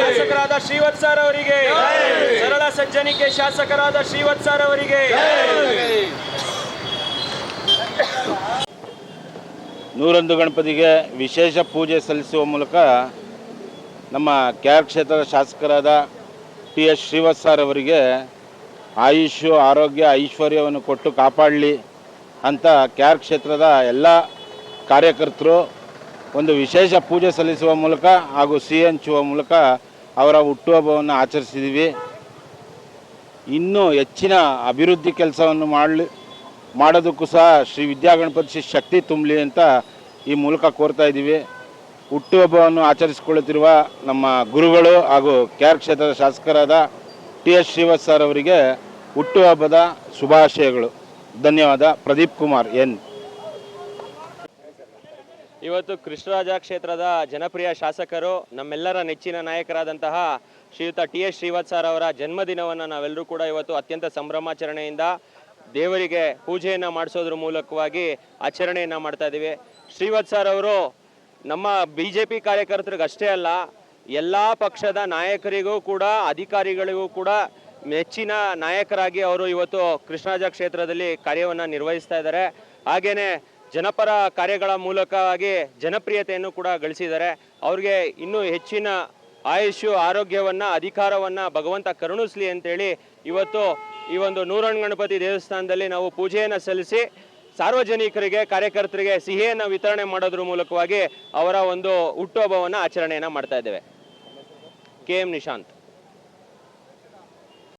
ಶಾಸಕರಾದ ಶ್ರೀವತ್ ಸರ್ ಅವರಿಗೆ. ಸರಳ ಸಜ್ಜನಿಕೆ ಶಾಸಕರಾದ ಶ್ರೀವತ್ ಸರ್ ಅವರಿಗೆ. ನೂರೊಂದು ಗಣಪತಿಗೆ ವಿಶೇಷ ಪೂಜೆ ಸಲ್ಲಿಸುವ ಮೂಲಕ ನಮ್ಮ ಕ್ಯಾರ್ ಕ್ಷೇತ್ರದ ಶಾಸಕರಾದ ಟಿ ಎಸ್ ಶ್ರೀವತ್ಸಾರ್ ಅವರಿಗೆ ಆಯುಷು ಆರೋಗ್ಯ, ಐಶ್ವರ್ಯವನ್ನು ಕೊಟ್ಟು ಕಾಪಾಡಲಿ ಅಂತ ಕ್ಯಾರ್ ಕ್ಷೇತ್ರದ ಎಲ್ಲ ಕಾರ್ಯಕರ್ತರು ಒಂದು ವಿಶೇಷ ಪೂಜೆ ಸಲ್ಲಿಸುವ ಮೂಲಕ ಹಾಗೂ ಸಿಹಿ ಹಂಚುವ ಮೂಲಕ ಅವರ ಹುಟ್ಟುಹಬ್ಬವನ್ನು ಆಚರಿಸಿದ್ದೀವಿ ಇನ್ನೂ ಹೆಚ್ಚಿನ ಅಭಿವೃದ್ಧಿ ಕೆಲಸವನ್ನು ಮಾಡಲಿ, ಮಾಡೋದಕ್ಕೂ ಸಹ ಶ್ರೀ ವಿದ್ಯಾಗಣಪತಿ ಶಕ್ತಿ ತುಂಬಲಿ ಅಂತ ಈ ಮೂಲಕ ಕೋರ್ತಾ ಇದ್ದೀವಿ. ಹುಟ್ಟುಹಬ್ಬವನ್ನು ಆಚರಿಸಿಕೊಳ್ಳುತ್ತಿರುವ ನಮ್ಮ ಗುರುಗಳು ಹಾಗೂ ಕ್ಯಾರ್ ಕ್ಷೇತ್ರದ ಶಾಸಕರಾದ ಟಿ ಎಸ್ ಶ್ರೀವತ್ಸ ಸರ್ ಅವರಿಗೆ ಹುಟ್ಟುಹಬ್ಬದ ಶುಭಾಶಯಗಳು. ಧನ್ಯವಾದ. ಪ್ರದೀಪ್ ಕುಮಾರ್, ಎನ್. ಇವತ್ತು ಕೃಷ್ಣರಾಜ ಕ್ಷೇತ್ರದ ಜನಪ್ರಿಯ ಶಾಸಕರು, ನಮ್ಮೆಲ್ಲರ ನೆಚ್ಚಿನ ನಾಯಕರಾದಂತಹ ಶ್ರೀಯುತ ಟಿ ಎಸ್ ಶ್ರೀವತ್ ಸರ್ ಅವರ ಜನ್ಮದಿನವನ್ನು ನಾವೆಲ್ಲರೂ ಕೂಡ ಇವತ್ತು ಅತ್ಯಂತ ಸಂಭ್ರಮಾಚರಣೆಯಿಂದ ದೇವರಿಗೆ ಪೂಜೆಯನ್ನು ಮಾಡಿಸೋದ್ರ ಮೂಲಕವಾಗಿ ಆಚರಣೆಯನ್ನು ಮಾಡ್ತಾ ಇದ್ದೀವಿ ಶ್ರೀವತ್ ಸರ್ ಅವರು ನಮ್ಮ ಬಿ ಜೆ ಪಿ ಕಾರ್ಯಕರ್ತರಿಗಷ್ಟೇ ಅಲ್ಲ, ಎಲ್ಲ ಪಕ್ಷದ ನಾಯಕರಿಗೂ ಕೂಡ, ಅಧಿಕಾರಿಗಳಿಗೂ ಕೂಡ ಮೆಚ್ಚಿನ ನಾಯಕರಾಗಿ ಅವರು ಇವತ್ತು ಕೃಷ್ಣರಾಜ ಕ್ಷೇತ್ರದಲ್ಲಿ ಕಾರ್ಯವನ್ನು ನಿರ್ವಹಿಸ್ತಾ ಇದ್ದಾರೆ. ಹಾಗೆಯೇ ಜನಪರ ಕಾರ್ಯಗಳ ಮೂಲಕವಾಗಿ ಜನಪ್ರಿಯತೆಯನ್ನು ಕೂಡ ಗಳಿಸಿದ್ದಾರೆ. ಅವ್ರಿಗೆ ಇನ್ನೂ ಹೆಚ್ಚಿನ ಆಯುಷ್ಯು, ಆರೋಗ್ಯವನ್ನು, ಅಧಿಕಾರವನ್ನು ಭಗವಂತ ಕರುಣಿಸ್ಲಿ ಅಂತೇಳಿ ಇವತ್ತು ಈ ಒಂದು ನೂರಣ್ಣ ಗಣಪತಿ ದೇವಸ್ಥಾನದಲ್ಲಿ ನಾವು ಪೂಜೆಯನ್ನು ಸಲ್ಲಿಸಿ ಸಾರ್ವಜನಿಕರಿಗೆ, ಕಾರ್ಯಕರ್ತರಿಗೆ ಸಿಹಿಯನ್ನು ವಿತರಣೆ ಮಾಡೋದ್ರ ಮೂಲಕವಾಗಿ ಅವರ ಒಂದು ಹುಟ್ಟುಹಬ್ಬವನ್ನು ಆಚರಣೆಯನ್ನು ಮಾಡ್ತಾ ಇದ್ದೇವೆ. K M Nishant.